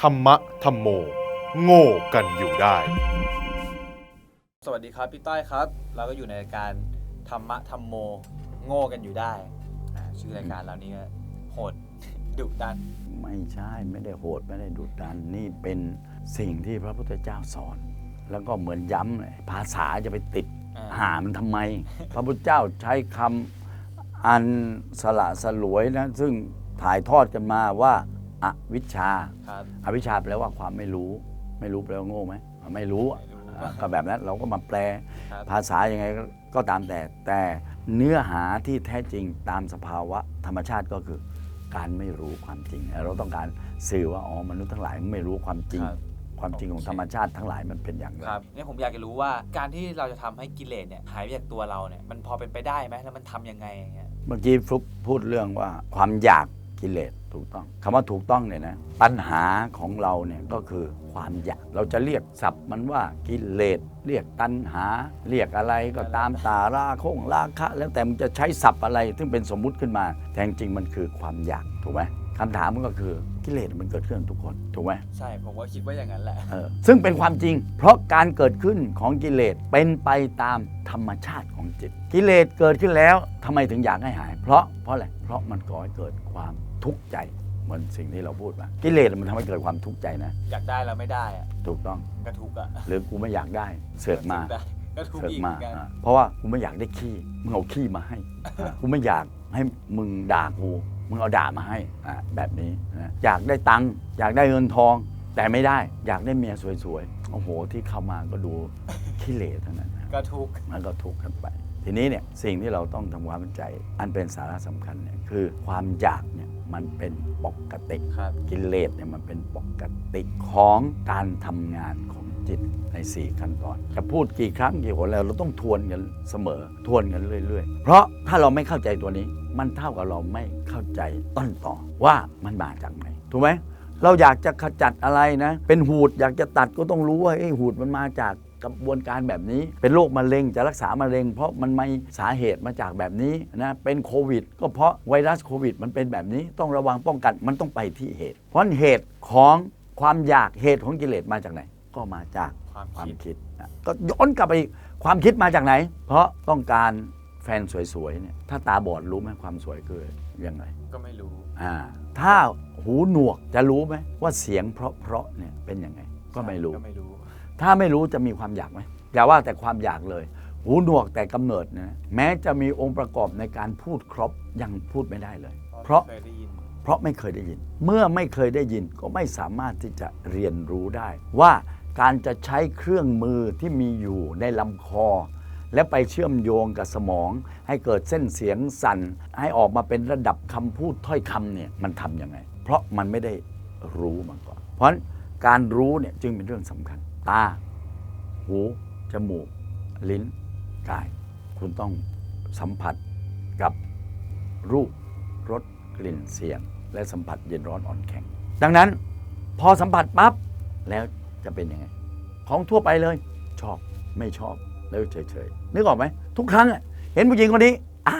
ธรรมะธรรมโม โง่กันอยู่ได้ สวัสดีครับพี่ต้อยครับ เราก็อยู่ในรายการธรรมะธรรมโม โง่กันอยู่ได้อ่าชื่อรายการเรานี้ก็โหด ดุดัน ไม่ใช่ไม่ได้โหดไม่ได้ดุดันนี่เป็นสิ่งที่พระพุทธเจ้าสอน แล้วก็เหมือนย้ำเลยภาษาจะไปติดอ่า หามันทำไม พระพุทธเจ้าใช้คำอันสละสลวยนะ ซึ่งถ่ายทอดกันมาว่า อวิชชา ครับ อวิชชาแปลว่าความไม่รู้ ไม่รู้แปลว่าโง่ไหมไม่รู้อะไม่รู้อะก็แบบนั้นเราก็มาแปลครับ ภาษายังไงก็ก็ตามแต่ แต่เนื้อหาที่แท้จริงตามสภาวะธรรมชาติก็คือการไม่รู้ความจริง เราต้องการสื่อว่าอ๋อมนุษย์ทั้งหลายไม่รู้ความจริง ครับ ความจริงของโอเค ธรรมชาติทั้งหลายมันเป็นอย่างไร ครับเนี่ยผมอยากจะรู้ว่าการที่เราจะทำให้กิเลสเนี่ยหายไปจากตัวเราเนี่ยมันพอเป็นไปได้ไหมแล้วมันทำยังไงอย่างเงี้ย เมื่อกี้ฟลุกพูดเรื่องว่าความอยากกิเลส ถูกต้องคำว่าถูกต้องเนี่ยนะปัญหาของเราเนี่ยก็คือความอยากเราจะเรียกศัพท์มันว่ากิเลสเรียกตัณหา เรียกอะไรก็ตามตาราคงราคะ แล้วแต่มันจะใช้ศัพท์อะไร ซึ่งเป็นสมมุติขึ้นมาแต่จริงๆมันคือความอยากถูกไหมคำถามมันก็คือกิเลสมันเกิดขึ้นกับทุกคนถูกไหมใช่ผมก็คิดว่าอย่างนั้นแหละ เออซึ่งเป็นความจริง เพราะการเกิดขึ้นของกิเลสเป็นไปตามธรรมชาติของจิต กิเลสเกิดขึ้นแล้วทำไมถึงอยากให้หาย เพราะเพราะอะไรเพราะมันก่อให้เกิดความ ทุกข์ใจเหมือนสิ่งที่เราพูดมากิเลสมันทำให้เกิดความทุกข์ใจนะ อยากได้แล้วไม่ได้อะถูกต้องก็ทุกข์อะหรือกูไม่อยากได้เสือกมาได้ก็ทุกข์เสือกอีกมาเหมือนกันอะเพราะว่ากูไม่อยากได้ขี้มึงเอาขี้มาให้อะกูไม่อยากให้มึงด่ากูมึงเอาด่ามาให้อะแบบนี้นะอยากได้ตังค์อยากได้เงินทอง แต่ไม่ได้อยากได้เมียสวยๆโอ้โหที่เข้ามาก็ดูขี้เหร่ทั้งนั้นนะ ก็ทุกข์มันก็ทุกข์กันไป ทีนี้เนี่ยสิ่งที่เราต้องทำความเข้าใจ อันเป็นสาระสำคัญเนี่ยคือความอยากเนี่ย มันเป็นปกติครับ กิเลสเนี่ยมันเป็นปกติของการทำงานของจิตใน 4 ขั้นตอน จะพูดกี่ครั้งกี่หนแล้วเราต้องทวนกันเสมอ ทวนกันเรื่อยๆ เพราะถ้าเราไม่เข้าใจตัวนี้ มันเท่ากับเราไม่เข้าใจต้นต่อว่ามันมาจากไหนถูกไหมเราอยากจะขจัดอะไรนะ เป็นหูดอยากจะตัดก็ต้องรู้ว่าไอ้หูดมันมาจาก กระบวนการแบบนี้ เป็นโรคมะเร็งจะรักษามะเร็ง เพราะมันมีสาเหตุมาจากแบบนี้นะเป็นโควิด ก็เพราะไวรัสโควิด มันเป็นแบบนี้ต้องระวังป้องกันมันต้องไปที่เหตุ เพราะเหตุของความอยากเหตุของกิเลสมาจากไหน ก็มาจากความความคิดคิดนะก็ย้อนกลับไปอีกความคิดมาจากไหน เพราะต้องการแฟนสวยๆเนี่ยถ้าตาบอดรู้ไหมความสวยคือยังไงก็ไม่รู้อ่าถ้าหูหนวกจะรู้ไหมว่าเสียงเพราะๆเนี่ยเป็นยังไงก็ไม่รู้ก็ไม่รู้ ถ้าไม่รู้จะมีความอยากไหมอย่าว่าแต่ความอยากเลย หูหนวกแต่กำเนิดนะแม้จะมีองค์ประกอบในการพูดครบยังพูดไม่ได้เลย เพราะเคยได้ยินเพราะไม่เคยได้ยิน เมื่อไม่เคยได้ยินก็ไม่สามารถที่จะเรียนรู้ได้ ว่าการจะใช้เครื่องมือที่มีอยู่ในลำคอ และไปเชื่อมโยงกับสมอง ให้เกิดเส้นเสียงสั่น ให้ออกมาเป็นระดับคำพูดถ้อยคำเนี่ยมันทำยังไง เพราะมันไม่ได้รู้มาก่อน เพราะฉะนั้นการรู้เนี่ยจึงเป็นเรื่องสำคัญ ตา หู จมูก ลิ้น กาย คุณต้องสัมผัสกับรูป รส กลิ่น เสียง และสัมผัสเย็นร้อนอ่อนแข็ง ดังนั้นพอสัมผัสปั๊บแล้วจะเป็นยังไง ของทั่วไปเลย ชอบไม่ชอบแล้วเฉยๆนึกออกไหมทุกครั้งเห็นผู้หญิงคนนี้อา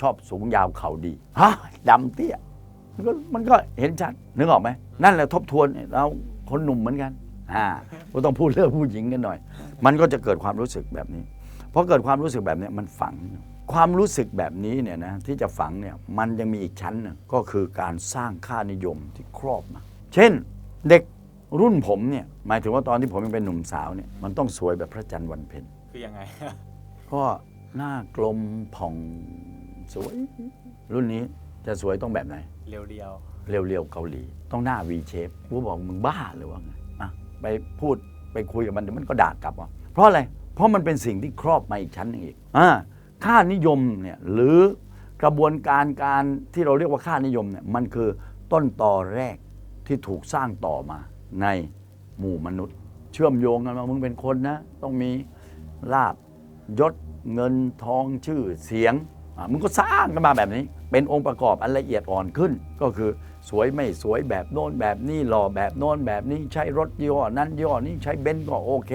ชอบสูงยาวเข่าดีฮะดำเตี้ยมันก็มันก็เห็นชัดนึกออกไหมนั่นแหละทบทวนเราคนหนุ่มเหมือนกัน อ่าก็ต้องพูดเรื่องผู้หญิงกันหน่อย มันก็จะเกิดความรู้สึกแบบนี้พอเกิดความรู้สึกแบบนี้มันฝัง ความรู้สึกแบบนี้เนี่ยนะที่จะฝังเนี่ยมันยังมีอีกชั้นหนึงก็คือการสร้างค่านิยมที่ครอบมาเช่นเด็กรุ่นผมเนี่ยหมายถึงว่าตอนที่ผมยังเป็นหนุ่มสาวเนี่ยมันต้องสวยแบบพระจันทร์วันเพ็ญคือยังไง ก็หน้ากลมผ่องสวย รุ่นนี้จะสวยต้องแบบไหน เรียวเรียวๆเกาหลี ต้องหน้า V shape กูบอกมึงบ้าหรือว่าไงอะ ไปพูดไปคุยกับมันเดี๋ยวมันก็ด่ากลับว่าเพราะอะไร เพราะมันเป็นสิ่งที่ครอบมาอีกชั้นหนึงอีกอ่าค่านิยมเนี่ยหรือกระบวนการการที่เราเรียกว่าค่านิยมเนี่ยมันคือต้นตอแรกที่ถูกสร้างต่อมาในหมู่มนุษย์ เชื่อมโยงกันว่ามึงเป็นคนนะ ต้องมีลาบยศเงินทองชื่อเสียงอะมึงก็สร้างกันมาแบบนี้ เป็นองค์ประกอบอันละเอียดอ่อนขึ้นก็คือ สวยไม่สวยแบบโน้นแบบนี้หล่อแบบโน้นแบบนี้ใช้รถย่ห้อนั้นย่ห้อนี้ใช้เบนซ์ก็โอเค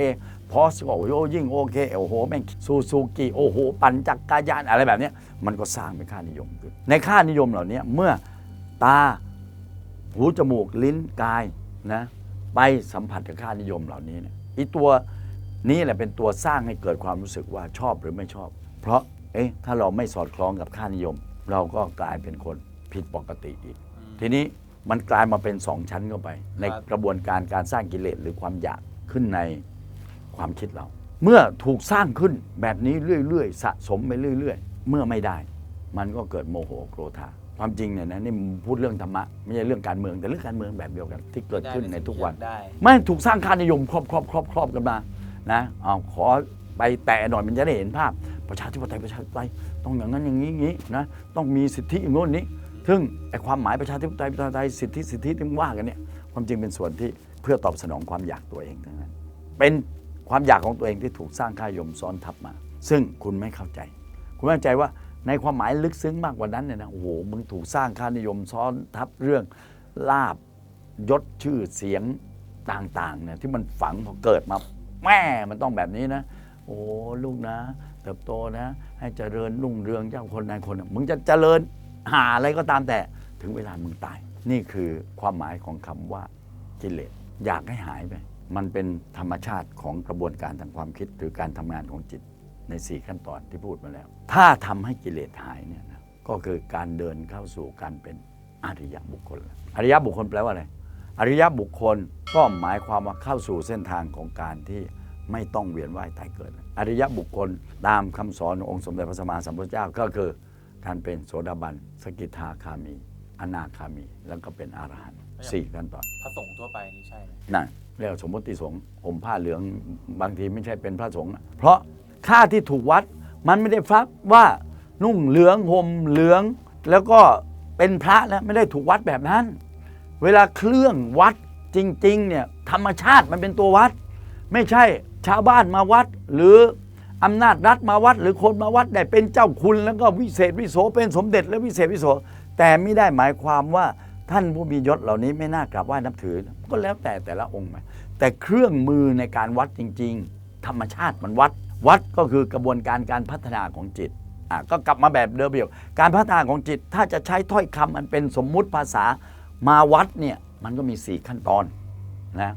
พอสก็โอ้โหยิ่งโอเคโอ้โหแม่งซูซูกิโอ้โหปั่นจักรยานอะไรแบบนี้มันก็สร้างเป็นค่านิยมขึ้นในค่านิยมเหล่านี้เมื่อตาหูจมูกลิ้นกายนะไปสัมผัสกับค่านิยมเหล่านี้เนี่ยอีตัวนี้แหละเป็นตัวสร้างให้เกิดความรู้สึกว่าชอบหรือไม่ชอบ เพราะเอ๊ะถ้าเราไม่สอดคล้องกับค่านิยม เราก็กลายเป็นคนผิดปกติอีก ทีนี้มันกลายมาเป็นสองชั้นเข้าไป ในครับกระบวนการการสร้างกิเลสหรือความอยากขึ้นในความคิดเรา เมื่อถูกสร้างขึ้นแบบนี้เรื่อยๆ สะสมไปเรื่อย ๆ เมื่อไม่ได้ มันก็เกิดโมโหโกรธาความจริงเนี่ยนะนี่พูดเรื่องธรรมะไม่ใช่เรื่องการเมืองแต่เรื่องการเมืองแบบเดียวกัน ที่เกิดขึ้นในทุกวันได้ไม่ถูกสร้างค่านิยมครอบครอบครอบครอบกันมานะเอาขอไปแตะหน่อยมันจะได้เห็นภาพ ประชาธิปไตยประชาธิปไตยต้องอย่างนั้นอย่างนี้อย่างนี้นะต้องมีสิทธิอย่างโน้นนี้ ซึ่งไอ้ความหมายประชาธิปไตยประชาธิปไตยสิทธิสิทธิที่ว่ากันเนี่ยความจริงเป็นส่วนที่เพื่อตอบสนองความอยากตัวเองทั้งนั้น เป็นความอยากของตัวเองที่ถูกสร้างค่ายมซ้อนทับมา ซึ่งคุณไม่เข้าใจ คุณไม่เข้าใจว่าในความหมายลึกซึ้งมากกว่านั้นเนี่ยนะโอ้โหมึงถูกสร้างค่านิยมซ้อนทับเรื่องลาบยศชื่อเสียงต่างๆเนี่ยที่มันฝังพอเกิดมาแม่มันต้องแบบนี้นะ โอ้ลูกนะ เติบโตนะ ให้เจริญรุ่งเรืองเจ้าคนนายคน มึงจะเจริญ หาอะไรก็ตามแต่ถึงเวลามึงตาย นี่คือความหมายของคำว่ากิเลสอยากให้หายไป มันเป็นธรรมชาติของกระบวนการทางความคิดหรือการทำงานของจิตใน 4 ขั้นตอนที่พูดมาแล้ว ถ้าทำให้กิเลสหายเนี่ยนะก็คือการเดินเข้าสู่การเป็นอริยบุคคล อริยบุคคลแปลว่าอะไร อริยบุคคลก็หมายความว่าเข้าสู่เส้นทางของการที่ไม่ต้องเวียนว่ายตายเกิด อริยบุคคลตามคำสอนขององค์สมเด็จพระสัมมาสัมพุทธเจ้าก็คือ ท่านเป็นโสดาบัน สกิทาคามี อนาคามี แล้วก็เป็นอรหันต์สี่ขั้นตอน พระสงฆ์ทั่วไปนี่ใช่ไหมนั่นเรียกว่าสมมติสงฆ์ห่มผ้าเหลืองบางทีไม่ใช่เป็นพระสงฆ์นะเพราะค่าที่ถูกวัดมันไม่ได้ฟักว่านุ่งเหลืองห่มเหลือง แล้วก็เป็นพระแล้วไม่ได้ถูกวัดแบบนั้น เวลาเครื่องวัดจริงๆเนี่ยธรรมชาติมันเป็นตัววัด ไม่ใช่ชาวบ้านมาวัดหรือ อำนาจรัฐมาวัดหรือคนมาวัดได้เป็นเจ้าคุณแล้วก็วิเศษวิโสเป็นสมเด็จและวิเศษวิโสแต่ไม่ได้หมายความว่าท่านผู้มียศเหล่านี้ไม่น่ากราบไหว้นับถือ ก็แล้วแต่แต่ละองค์แต่เครื่องมือในการวัดจริง ๆ ธรรมชาติมันวัด วัดก็คือกระบวนการการพัฒนาของจิตอะก็กลับมาแบบเดิมเดียวการพัฒนาของจิตถ้าจะใช้ถ้อยคำมันเป็นสมมุติภาษามาวัดเนี่ยมันก็มีสี่ขั้นตอนนะ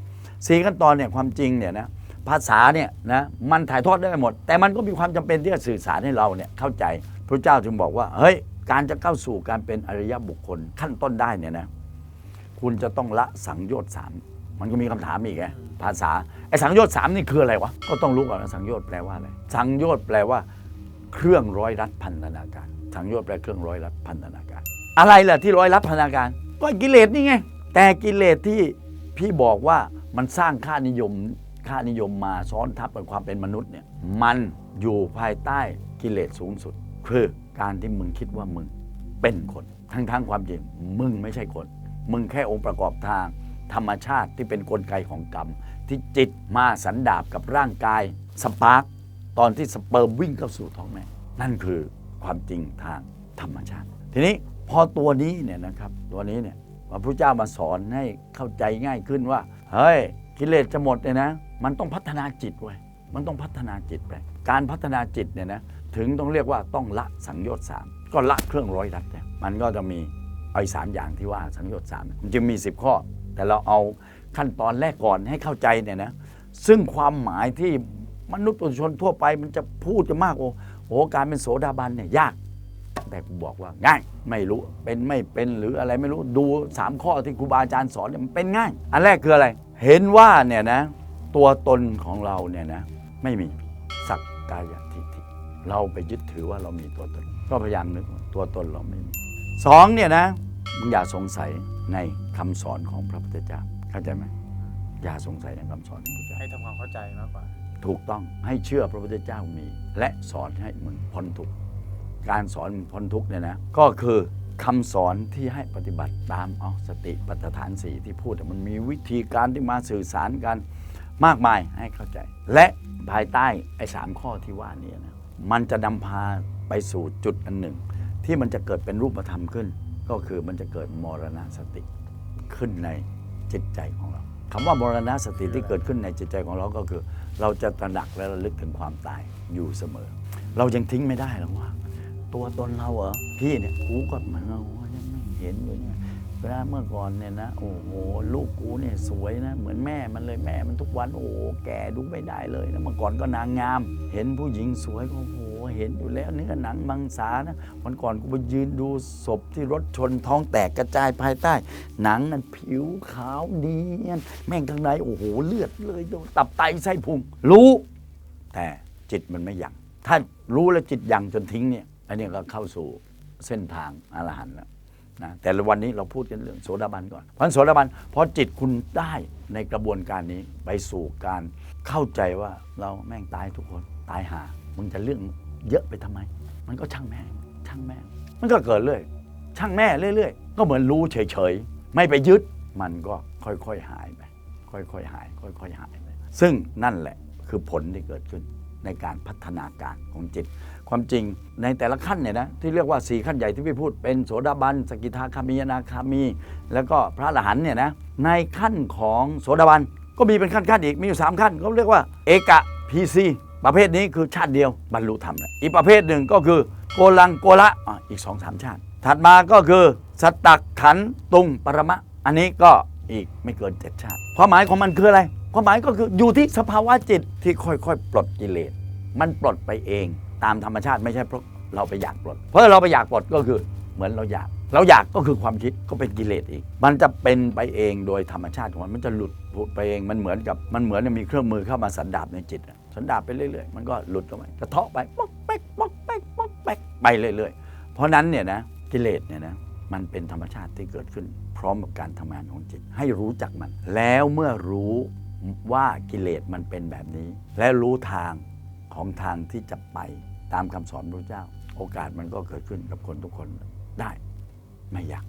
สี่ขั้นตอนเนี่ยความจริงเนี่ยนะ ภาษาเนี่ยนะมันถ่ายทอดได้หมด แต่มันก็มีความจำเป็นที่จะสื่อสารให้เราเนี่ยเข้าใจพระเจ้าจึงบอกว่าเฮ้ยการจะเข้าสู่การเป็นอริยบุคคลขั้นต้นได้เนี่ยนะคุณจะต้องละสังโยชน์สามมันก็มีคำถามอีกไงภาษาไอ้สังโยชน์สามนี่คืออะไรวะก็ต้องรู้ก่อนนะสังโยชน์แปลว่าอะไรสังโยชน์แปลว่า เครื่องร้อยรัดพันธนาการ สังโยชน์แปลเครื่องร้อยรัดพันธนาการ อะไรล่ะที่ร้อยรัดพันธนาการ ก็กิเลสนี่ไงแต่กิเลสที่พี่บอกว่ามันสร้างค่านิยม ค่านิยมมาซ้อนทับกับความเป็นมนุษย์เนี่ยมันอยู่ภายใต้กิเลสสูงสุด คือการที่มึงคิดว่ามึงเป็นคน ทั้งๆงความจริงมึงไม่ใช่คน มึงแค่องค์ประกอบทาง ธรรมชาติที่เป็นนกลไกของกรรม ที่จิตมาสันดาบกับร่างกายสปาร์กตอนที่สเปิร์มวิ่งเข้าสู่ท้องแม่นั่นคือความจริงทางธรรมชาติ ทีนี้พอตัวนี้เนี่ยนะครับตัวนี้เนี่ยพระพุทธเจ้ามาสอนให้เข้าใจง่ายขึ้นว่า เฮ้ยกิเลสจะหมดเนี่ยนะ มันต้องพัฒนาจิตไว้ยมันต้องพัฒนาจิตไป การพัฒนาจิตเนี่ยนะถึงต้องเรียกว่าต้องละสังโยชน์สามก็ละเครื่องร้อยรัดเนี่ยมันก็จะมีไอ้สามอย่างที่ว่าสังโยชน์สามมันจึงมี 10 ข้อ แต่เราเอาขั้นตอนแรกก่อนให้เข้าใจเนี่ยนะซึ่งความหมายที่มนุษย์ปุถุชนทั่วไปมันจะพูดกันมากโอ้โหการเป็นโสดาบันเนี่ยยาก แต่กูบอกว่าง่ายไม่รู้เป็นไม่เป็นหรืออะไรไม่รู้ดู 3 ข้อที่ครูบาอาจารย์สอนเนี่ยมันเป็นง่าย อันแรกคืออะไร เห็นว่าเนี่ยนะ ตัวตนของเราเนี่ยนะไม่มีสักกายทิฏฐิเราไปยึดถือว่าเรามีตัวตน ก็พยายามนึกว่าตัวตนเราไม่มีสองเนี่ยนะมึงอย่าสงสัยในคำสอนของพระพุทธเจ้าเข้าใจไหมอย่าสงสัยในคำสอนของพระพุทธเจ้าให้ทำความเข้าใจมากกว่า ถูกต้องให้เชื่อพระพุทธเจ้ามี และสอนให้มึงพ้นทุกข์การสอนมึงพ้นทุกข์เนี่ยนะก็คือคำสอนที่ให้ปฏิบัติตามเอาสติปัฏฐานสี่ที่พูดมันมีวิธีการที่มาสื่อสารกัน มากมายให้เข้าใจ และภายใต้ไอ้สามข้อที่ว่านี้นะมันจะนำพาไปสู่จุดอันหนึ่ง ที่มันจะเกิดเป็นรูปธรรมขึ้น ก็คือมันจะเกิดมรณสติขึ้นในจิตใจของเราคำว่ามรณสติที่เกิดขึ้นในจิตใจของเราก็คือ เราจะตระหนักและระลึกถึงความตายอยู่เสมอ เรายังทิ้งไม่ได้หรอกว่า ตัวตนเราเหรอพี่เนี่ยกูก็เหมือนเรายังไม่เห็นอยู่เนี่ย นะเมื่อก่อนเนี่ยนะโอ้โหลูกกูเนี่ยสวยนะเหมือนแม่มันเลยแม่มันทุกวันโอ้โหแก่ดูไม่ได้เลยนะเมื่อก่อนก็นางงาม เห็นผู้หญิงสวยก็โอ้โหเห็นอยู่แล้วเนื้อหนังมังสานะวันก่อนกูไปยืนดูศพที่รถชนท้องแตกกระจายภายใต้ หนังนั้นผิวขาวเนียแม่งข้างในโอ้โหเลือดเลยตับไตไส้พุงรู้ แต่จิตมันไม่ยังถ้ารู้แล้วจิตยังจนทิ้งเนี่ยอันนี้ก็เข้าสู่เส้นทางอรหันต์แล้ว นะแต่วันนี้เราพูดกันเรื่องโสดาบันก่อนเพราะโสดาบันพอจิตคุณได้ในกระบวนการนี้ไปสู่การเข้าใจว่าเราแม่งตายทุกคนตายหา มึงจะเรื่องเยอะไปทำไม มันก็ช่างแม่งช่างแม่งมันก็เกิดเรื่อยช่างแม่เรื่อยๆ ก็เหมือนรู้เฉยๆ ไม่ไปยึดมันก็ค่อยๆหายไปค่อยๆหาย ค่อยๆหายไปซึ่งนั่นแหละคือผลที่เกิดขึ้นในการพัฒนาการของจิต ความจริงในแต่ละขั้นเนี่ยนะที่เรียกว่าสี่ขั้นใหญ่ที่พี่พูดเป็นโสดาบัน สกิทาคามีอนาคามี แล้วก็พระอรหันเนี่ยนะในขั้นของโสดาบันก็มีเป็นขั้นขั้นอีกมีอยู่สามขั้นเขาเรียกว่าเอกะพีซีประเภทนี้คือชาติเดียวบรรลุธรรมแล้วอีกประเภทหนึ่งก็คือโกลังโกละอะอีกสองสามชาติ ถัดมาก็คือสตักขันตุงปรมะ อันนี้ก็อีกไม่เกินเจ็ดชาติความหมายของมันคืออะไรความหมายก็คืออยู่ที่สภาวะจิตที่ค่อยๆ ปลดกิเลสมันปลดไปเอง ตามธรรมชาติไม่ใช่เพราะเราไปอยากปลด เพราะเราไปอยากปลดก็คือเหมือนเราอยาก เราอยากก็คือความคิดก็เป็นกิเลสอีก มันจะเป็นไปเองโดยธรรมชาติของมันมันจะหลุดผุดไปเองมันเหมือนกับมันเหมือนมีเครื่องมือเข้ามาสันดาบในจิตอะสันดาบไปเรื่อยๆมันก็หลุดออกไปกระเทาะไปป๊อกแป๊กป๊อกแป๊กป๊อกแป๊กไปเรื่อยๆ เพราะนั้นเนี่ยนะกิเลสเนี่ยนะมันเป็นธรรมชาติที่เกิดขึ้น พร้อมกับการทำงานของจิต ให้รู้จักมัน แล้วเมื่อรู้ว่ากิเลสมันเป็นแบบนี้ และรู้ทางของทางที่จะไป ตามคำสอนพระเจ้า โอกาสมันก็เกิดขึ้นกับคนทุกคนได้ไม่ยาก